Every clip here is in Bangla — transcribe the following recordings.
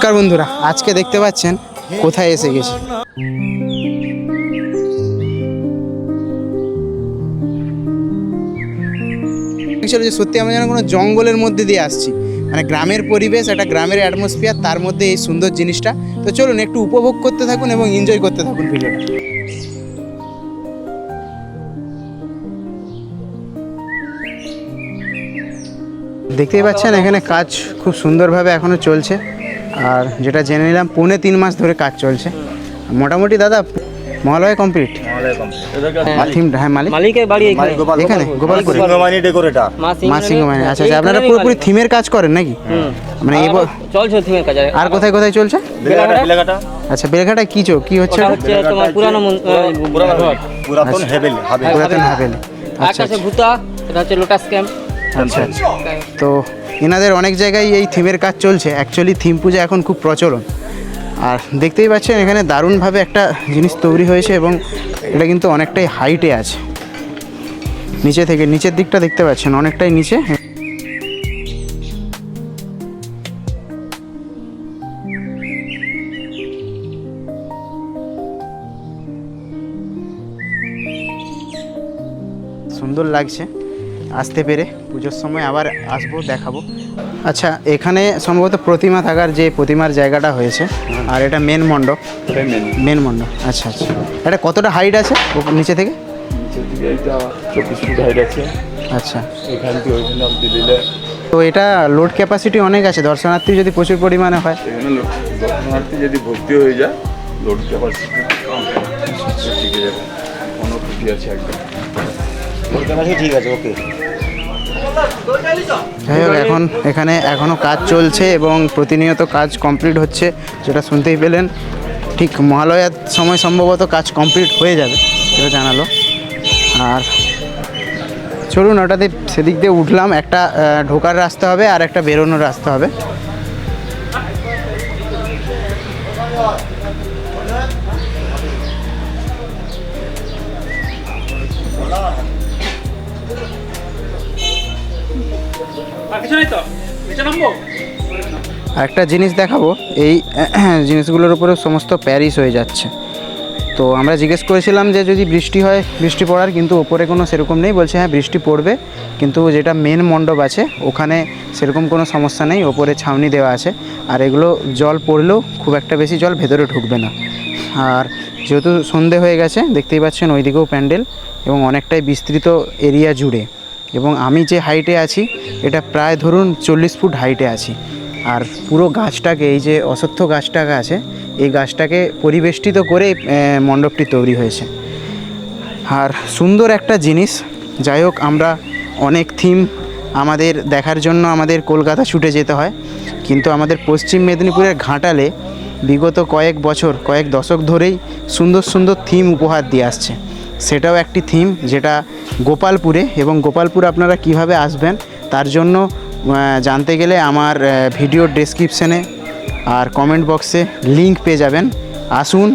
নমস্কার বন্ধুরা, আজকে দেখতে পাচ্ছেন কোথায় এসে গেছি। যে সত্যি আমরা যেন কোনো জঙ্গলের মধ্যে দিয়ে আসছি। মানে গ্রামের পরিবেশ, একটা গ্রামের অ্যাটমসফিয়ার তার মধ্যে এই সুন্দর জিনিসটা। তো চলুন একটু উপভোগ করতে থাকুন এবং এনজয় করতে থাকুন ভিডিওটা দেখতেই পাচ্ছেন, এখানে কাজ খুব সুন্দরভাবে এখনও চলছে। আর যেটা জেনে নিলাম পৌনে তিন মাস ধরে কাজ চলছে। মোটামুটি দাদা মহালয় কমপ্লিট থিম হ্যাঁ মালিক? মালিকের বাড়ি এখানে। গোপালপুরে ডেকোরেটর মা মানে আচ্ছা আচ্ছা আপনারা পুরোপুরি থিমের কাজ করেন নাকি? মানে এই চলছে থিমের কাজ আর কোথায় কোথায় চলছে? বেলাঘাটা? আচ্ছা বেলঘাটায় কি চো কি হচ্ছে? তোমার পুরানো পুরাতন হাভেলি পুরাতন হাভেলি। আচ্ছা ভূতা এটা হচ্ছে লোটাস ক্যাম্প আচ্ছা আচ্ছা। তো এনাদের অনেক জায়গায় এই থিমের কাজ চলছে। অ্যাকচুয়ালি থিম পূজা এখন খুব প্রচলন। আর দেখতেই পাচ্ছেন, এখানে দারুণভাবে একটা জিনিস তৈরি হয়েছে এবং এটা কিন্তু অনেকটাই হাইটে আছে। নিচে থেকে, নিচের দিকটা দেখতে পাচ্ছেন, অনেকটাই নিচে। সুন্দর লাগছে। আসতে পেরে পুজোর সময় আবার আসব দেখাবো। আচ্ছা এখানে সম্ভবত প্রতিমা থাকার যে প্রতিমার জায়গাটা হয়েছে আর এটা মেন মণ্ডপ। মেন মণ্ডপ আচ্ছা আচ্ছা। এটা কতটা হাইট আছে নিচে থেকে? আচ্ছা। তো এটা লোড ক্যাপাসিটি অনেক আছে দর্শনার্থী যদি প্রচুর পরিমাণে হয়। দর্শনার্থী যদি ভর্তি হয়ে যায় লোড ক্যাপাসিটি কম যাবে কোনো ক্ষতি আছে একদম। ঠিক আছে ওকে যাই হোক, এখন এখানে এখনও কাজ চলছে এবং প্রতিনিয়ত কাজ কমপ্লিট হচ্ছে, যেটা শুনতেই পেলেন। ঠিক মহালয়ার সময় সম্ভবত কাজ কমপ্লিট হয়ে যাবে, সেটা জানালো। আর চলুন, ওটাতে সেদিক দিয়ে উঠলাম। একটা ঢোকার রাস্তা হবে আর একটা বেরোনোর রাস্তা হবে। আর একটা জিনিস দেখাবো। এই জিনিসগুলোর উপরে সমস্ত প্যারিস হয়ে যাচ্ছে। তো আমরা জিজ্ঞেস করেছিলাম যে যদি বৃষ্টি হয়, বৃষ্টি পড়ার, কিন্তু ওপরে কোনো সেরকম নেই। বলছে হ্যাঁ বৃষ্টি পড়বে, কিন্তু যেটা মেন মণ্ডপ আছে, ওখানে সেরকম কোনো সমস্যা নেই। ওপরে ছাউনি দেওয়া আছে। আর এগুলো জল পড়লেও খুব একটা বেশি জল ভেতরে ঢুকবে না। আর যেহেতু সন্ধে হয়ে গেছে, দেখতেই পাচ্ছেন ওইদিকেও প্যান্ডেল এবং অনেকটাই বিস্তৃত এরিয়া জুড়ে। এবং আমি যে হাইটে আছি, এটা প্রায় ধরুন চল্লিশ ফুট হাইটে আছি। আর পুরো গাছটাকে, এই যে অশ্বত্থ গাছটাকে আছে, এই গাছটাকে পরিবেষ্টিত করে মণ্ডপটি তৈরি হয়েছে। আর সুন্দর একটা জিনিস, যাই হোক আমরা অনেক থিম আমাদের দেখার জন্য আমাদের কলকাতা ছুটে যেতে হয়। কিন্তু আমাদের পশ্চিম মেদিনীপুরের ঘাটালে বিগত কয়েক বছর, কয়েক দশক ধরেই সুন্দর সুন্দর থিম উপহার দিয়ে আসছে। সেটাও একটি থিম যেটা গোপালপুরে এবং গোপালপুর আপনারা কীভাবে আসবেন তার জন্য জানতে গেলে আমার ভিডিওর ডেসক্রিপশনে আর কমেন্ট বক্সে লিংক পেয়ে যাবেন। আসুন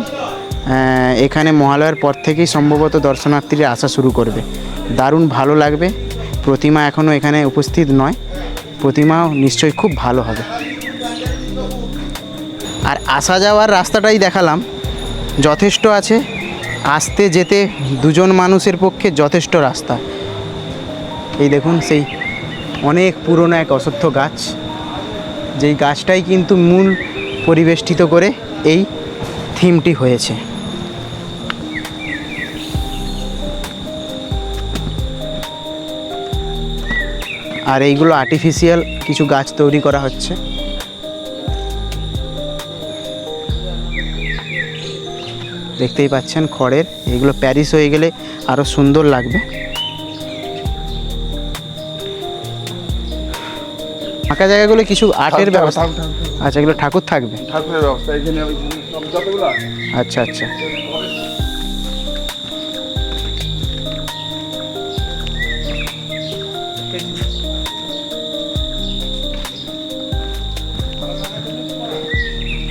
এখানে মহালয়ার পর থেকেই সম্ভবত দর্শনার্থীরা আসা শুরু করবে। দারুণ ভালো লাগবে। প্রতিমা এখনও এখানে উপস্থিত নয়। প্রতিমাও নিশ্চয়ই খুব ভালো হবে। আর আসা যাওয়ার রাস্তাটাই দেখালাম। যথেষ্ট আছে। আসতে যেতে দুজন মানুষের পক্ষে যথেষ্ট রাস্তা। এই দেখুন সেই অনেক পুরনো এক অশ্বত্থ গাছ। যেই গাছটাই কিন্তু মূল পরিবেষ্টিত করে এই থিমটি হয়েছে। আর এইগুলো আর্টিফিশিয়াল কিছু গাছ তৈরি করা হচ্ছে। দেখতেই পাচ্ছেন খড়ের। এগুলো প্যারিস হয়ে গেলে আরও সুন্দর লাগবে। ফাঁকা জায়গাগুলো কিছু আর্টের ব্যবস্থা। আচ্ছা এগুলো ঠাকুর থাকবে? ঠাকুরের ব্যবস্থা। আচ্ছা আচ্ছা।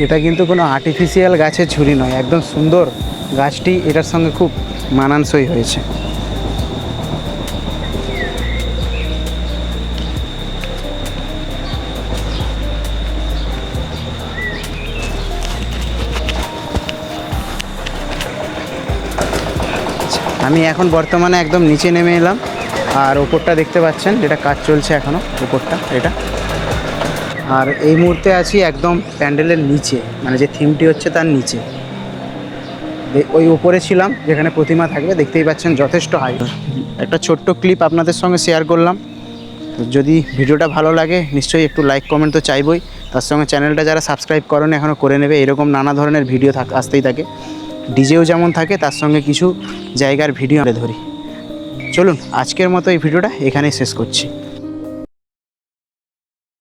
এটা কিন্তু কোনো আর্টিফিশিয়াল গাছের ছুরি নয়, একদম সুন্দর। গাছটি এটার সঙ্গে খুব মানানসই হয়েছে। আমি এখন বর্তমানে একদম নিচে নেমে এলাম, আর ওপরটা দেখতে পাচ্ছেন, যেটা কাজ চলছে এখনও ওপরটা, এটা। আর এই মুহূর্তে আছি একদম প্যান্ডেলের নিচে মানে যে থিমটি হচ্ছে তার নিচে। ওই উপরে ছিলাম, যেখানে প্রতিমা থাকবে, দেখতেই পাচ্ছেন যথেষ্ট হাই একটা ছোট্ট ক্লিপ আপনাদের সঙ্গে শেয়ার করলাম। যদি ভিডিওটা ভালো লাগে, নিশ্চয়ই একটু লাইক কমেন্ট তো চাইবই। তার সঙ্গে চ্যানেলটা যারা সাবস্ক্রাইব করেন এখনও করে নেবে। এরকম নানা ধরনের ভিডিও থাক, আসতেই থাকে। ডিজেও যেমন থাকে, তার সঙ্গে কিছু জায়গার ভিডিও আমরা ধরি। চলুন, আজকের মতো এই ভিডিওটা এখানেই শেষ করছি।